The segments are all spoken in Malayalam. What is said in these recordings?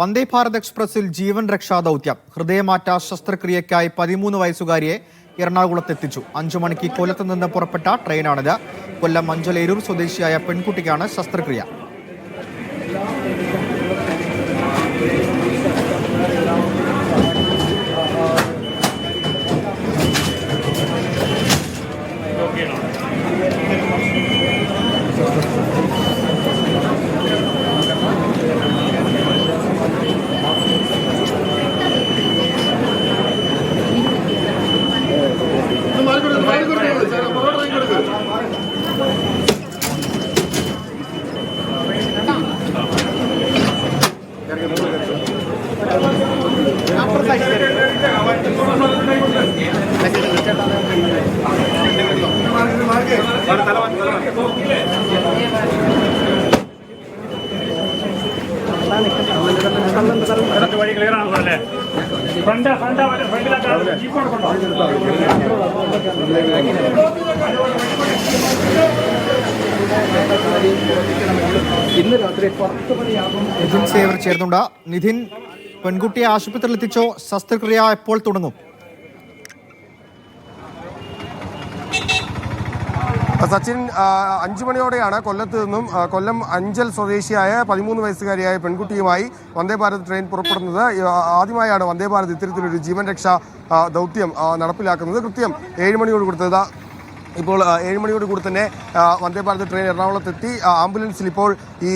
വന്ദേ ഭാരത് എക്സ്പ്രസിൽ ജീവൻ രക്ഷാ ദൗത്യം. ഹൃദയമാറ്റ ശസ്ത്രക്രിയയ്ക്കായി പതിമൂന്ന് വയസ്സുകാരിയെ എറണാകുളത്തെത്തിച്ചു അഞ്ചു മണിക്ക് കൊല്ലത്ത് നിന്ന് പുറപ്പെട്ട ട്രെയിനാണിത്. കൊല്ലം മഞ്ചലേരൂർ സ്വദേശിയായ പെൺകുട്ടിക്കാണ് ശസ്ത്രക്രിയ. അല്ലേ ഫ്രണ്ട് ജീപ്പ് ഇന്ന് രാത്രി പത്ത് മണിയാകും. സേവർ ചേർന്നുണ്ട് നിധിൻ പെൺകുട്ടിയെ ആശുപത്രിയിൽ എത്തിച്ചോ ശസ്ത്രക്രിയ എപ്പോൾ തുടങ്ങും? സച്ചിൻ അഞ്ചു മണിയോടെയാണ് കൊല്ലത്ത് നിന്നും കൊല്ലം അഞ്ചൽ സ്വദേശിയായ പതിമൂന്ന് വയസ്സുകാരിയായ പെൺകുട്ടിയുമായി വന്ദേ ഭാരത് ട്രെയിൻ പുറപ്പെടുന്നത്. ആദ്യമായാണ് വന്ദേ ഭാരത് ഇത്തരത്തിലൊരു ജീവൻ രക്ഷാ ദൗത്യം നടപ്പിലാക്കുന്നത്. കൃത്യം ഏഴ് മണിയോട് കൊടുത്തത് ഇപ്പോൾ ഏഴുമണിയോട് ഏഴ് മണിയോട് കൂടി തന്നെ വന്ദേ ഭാരത് ട്രെയിൻ എറണാകുളത്തെത്തി. ആംബുലൻസിൽ ഇപ്പോൾ ഈ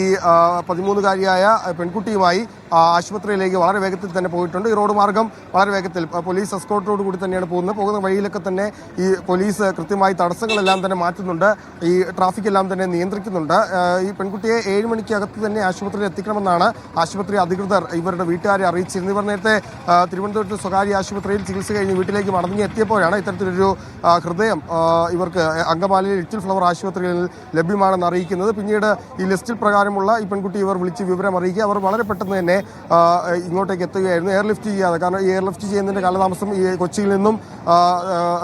പതിമൂന്നുകാരിയായ പെൺകുട്ടിയുമായി ആശുപത്രിയിലേക്ക് വളരെ വേഗത്തിൽ തന്നെ പോയിട്ടുണ്ട്. ഈ റോഡ് മാർഗം വളരെ വേഗത്തിൽ പോലീസ് എസ്കോർട്ടോട് കൂടി തന്നെയാണ് പോകുന്നത്. പോകുന്ന വഴിയിലൊക്കെ തന്നെ ഈ പോലീസ് കൃത്യമായി തടസ്സങ്ങളെല്ലാം തന്നെ മാറ്റുന്നുണ്ട്. ഈ ട്രാഫിക് എല്ലാം തന്നെ നിയന്ത്രിക്കുന്നുണ്ട്. ഈ പെൺകുട്ടിയെ ഏഴ് മണിക്കകത്ത് തന്നെ ആശുപത്രിയിൽ എത്തിക്കണമെന്നാണ് ആശുപത്രി അധികൃതർ ഇവരുടെ വീട്ടുകാരെ അറിയിച്ചിരുന്നു ഇവർ നേരത്തെ തിരുവനന്തപുരത്ത് സ്വകാര്യ ആശുപത്രിയിൽ ചികിത്സ കഴിഞ്ഞ് വീട്ടിലേക്ക് മടങ്ങി എത്തിയപ്പോഴാണ് ഇത്തരത്തിലൊരു ഹൃദയം ഇവർക്ക് അങ്കമാലിയിൽ ലിറ്റിൽ ഫ്ലവർ ആശുപത്രിയിൽ ലഭ്യമാണെന്ന് അറിയിക്കുന്നത്. പിന്നീട് ഈ ലിസ്റ്റിൽ പ്രകാരമുള്ള ഈ പെൺകുട്ടി ഇവർ വിളിച്ച് വിവരം അറിയിക്കുക അവർ വളരെ പെട്ടെന്ന് തന്നെ ഇങ്ങോട്ടേക്ക് എത്തുകയായിരുന്നു. എയർലിഫ്റ്റ് ചെയ്യാതെ. കാരണം എയർലിഫ്റ്റ് ചെയ്യുന്നതിന്റെ കാലതാമസം ഈ കൊച്ചിയിൽ നിന്നും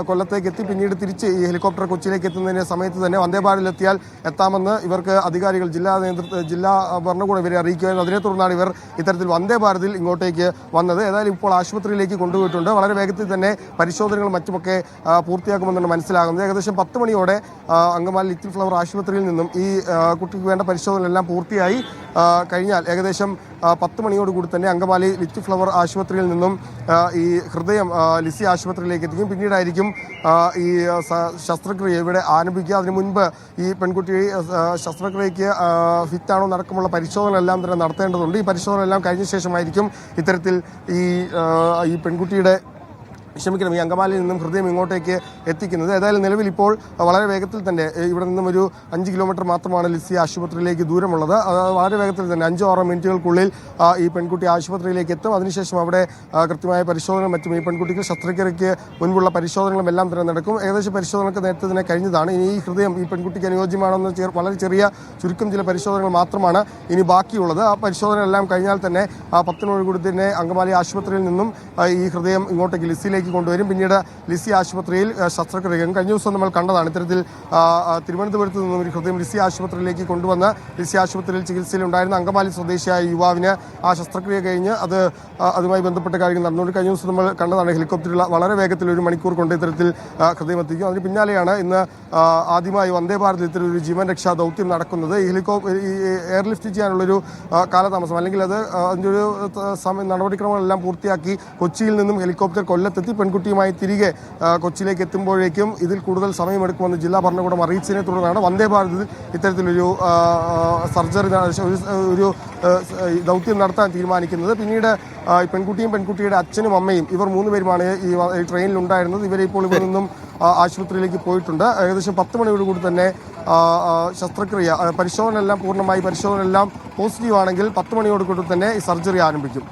കൊല്ലത്തേക്ക് എത്തി. പിന്നീട് തിരിച്ച് ഈ ഹെലികോപ്റ്റർ കൊച്ചിയിലേക്ക് എത്തുന്നതിന്റെ സമയത്ത് തന്നെ വന്ദേ എത്തിയാൽ എത്താമെന്ന് ഇവർക്ക് അധികാരികൾ ജില്ലാ നേതൃത്വ ജില്ലാ ഭരണകൂടം ഇവരെ അറിയിക്കുകയായിരുന്നു. അതിനെ തുടർന്നാണ് ഇവർ ഇത്തരത്തിൽ വന്ദേ ഭാരതിൽ ഇങ്ങോട്ടേക്ക് വന്നത്. ഏതായാലും ഇപ്പോൾ ആശുപത്രിയിലേക്ക് കൊണ്ടുപോയിട്ടുണ്ട്. വളരെ വേഗത്തിൽ തന്നെ പരിശോധനകൾ മറ്റുമൊക്കെ പൂർത്തിയാക്കുമെന്നാണ് മനസ്സിലാകുന്നത്. ഏകദേശം പത്ത് മണിയോടെ അങ്കമാലി ലിറ്റിൽ ഫ്ലവർ ആശുപത്രിയിൽ നിന്നും ഈ കുട്ടിക്ക് വേണ്ട പരിശോധനകളെല്ലാം പൂർത്തിയായി. കഴിഞ്ഞാൽ ഏകദേശം പത്ത് മണിയോടുകൂടി തന്നെ അങ്കമാലി വിറ്റ് ഫ്ലവർ ആശുപത്രിയിൽ നിന്നും ഈ ഹൃദയം ലിസി ആശുപത്രിയിലേക്ക് എത്തിക്കും. പിന്നീടായിരിക്കും ഈ ശസ്ത്രക്രിയ ഇവിടെ ആരംഭിക്കുക. അതിനു മുൻപ് ഈ പെൺകുട്ടി ശസ്ത്രക്രിയയ്ക്ക് ഫിറ്റാണോ നടക്കുമുള്ള എല്ലാം തന്നെ നടത്തേണ്ടതുണ്ട്. ഈ പരിശോധന എല്ലാം കഴിഞ്ഞ ശേഷമായിരിക്കും ഇത്തരത്തിൽ ഈ ഈ പെൺകുട്ടിയുടെ ക്ഷമിക്കണം ഈ അങ്കമാലിയിൽ നിന്നും ഹൃദയം ഇങ്ങോട്ടേക്ക് എത്തിക്കുന്നത്. ഏതായാലും നിലവിൽ ഇപ്പോൾ വളരെ വേഗത്തിൽ തന്നെ ഇവിടെ നിന്നും ഒരു അഞ്ച് കിലോമീറ്റർ മാത്രമാണ് ലിസി ആശുപത്രിയിലേക്ക് ദൂരമുള്ളത്. വളരെ വേഗത്തിൽ തന്നെ അഞ്ചോ ആറോ മിനിറ്റുകൾക്കുള്ളിൽ ഈ പെൺകുട്ടി ആശുപത്രിയിലേക്ക് എത്തും. അതിനുശേഷം അവിടെ കൃത്യമായ പരിശോധന മറ്റും ഈ പെൺകുട്ടിക്ക് ശസ്ത്രക്രിയയ്ക്ക് മുൻപുള്ള പരിശോധനകളും എല്ലാം തന്നെ നടക്കും. ഏകദേശം പരിശോധനകൾക്ക് നേരത്തെ തന്നെ കഴിഞ്ഞതാണ്. ഇനി ഈ ഹൃദയം ഈ പെൺകുട്ടിക്ക് അനുയോജ്യമാണെന്ന് വളരെ ചെറിയ ചുരുക്കം ചില പരിശോധനകൾ മാത്രമാണ് ഇനി ബാക്കിയുള്ളത്. ആ പരിശോധന എല്ലാം കഴിഞ്ഞാൽ തന്നെ പത്തിനോട് തന്നെ അങ്കമാലി ആശുപത്രിയിൽ നിന്നും ഈ ഹൃദയം ഇങ്ങോട്ടേക്ക് ലിസിയിലേക്ക് കൊണ്ടുവരും. പിന്നീട് ലിസി ആശുപത്രിയിൽ ശസ്ത്രക്രിയ കഴിഞ്ഞ ദിവസം നമ്മൾ കണ്ടതാണ് ഇത്തരത്തിൽ തിരുവനന്തപുരത്ത് നിന്നും ഒരു ഹൃദയം ലിസി ആശുപത്രിയിലേക്ക് കൊണ്ടുവന്ന് ലിസി ആശുപത്രിയിൽ ചികിത്സയിൽ ഉണ്ടായിരുന്ന അങ്കമാലി സ്വദേശിയായ യുവാവിന് ആ ശസ്ത്രക്രിയ കഴിഞ്ഞ് അത് അതുമായി ബന്ധപ്പെട്ട കാര്യങ്ങൾ നടന്നുകൊണ്ട് കഴിഞ്ഞ ദിവസം നമ്മൾ കണ്ടതാണ് ഹെലികോപ്റ്ററിൽ വളരെ വേഗത്തിൽ ഒരു മണിക്കൂർ കൊണ്ട് ഇത്തരത്തിൽ ഹൃദയം എത്തിക്കും അതിന് പിന്നാലെയാണ് ഇന്ന് ആദ്യമായി വന്ദേ ഭാരത് ഇത്തരം ഒരു ജീവൻ രക്ഷാ ദൗത്യം നടക്കുന്നത്. ഈ ഹെലികോപ്റ്റർ ഈ എയർലിഫ്റ്റ് ചെയ്യാനുള്ളൊരു കാലതാമസം അല്ലെങ്കിൽ അത് അതിന്റെ ഒരു നടപടിക്രമങ്ങളെല്ലാം പൂർത്തിയാക്കി കൊച്ചിയിൽ നിന്നും ഹെലികോപ്റ്റർ കൊല്ലത്തെത്തി. പെൺകുട്ടിയുമായി തിരികെ കൊച്ചിയിലേക്ക് എത്തുമ്പോഴേക്കും ഇതിൽ കൂടുതൽ സമയമെടുക്കുമെന്ന് ജില്ലാ ഭരണകൂടം അറിയിച്ചതിനെ തുടർന്നാണ് വന്ദേ ഭാരതിൽ ഇത്തരത്തിലൊരു സർജറി ഒരു ദൗത്യം നടത്താൻ തീരുമാനിക്കുന്നത്. പിന്നീട് പെൺകുട്ടിയും പെൺകുട്ടിയുടെ അച്ഛനും അമ്മയും ഇവർ മൂന്നുപേരുമാണ് ഈ ട്രെയിനിൽ ഉണ്ടായിരുന്നത്. ഇവരെ ഇപ്പോൾ ഇവിടെ നിന്നും ആശുപത്രിയിലേക്ക് പോയിട്ടുണ്ട്. ഏകദേശം പത്ത് മണിയോടുകൂടി തന്നെ ശസ്ത്രക്രിയ പരിശോധന എല്ലാം പൂർണമായി പരിശോധന എല്ലാം പോസിറ്റീവ് ആണെങ്കിൽ പത്ത് മണിയോടുകൂടി തന്നെ സർജറി ആരംഭിക്കും.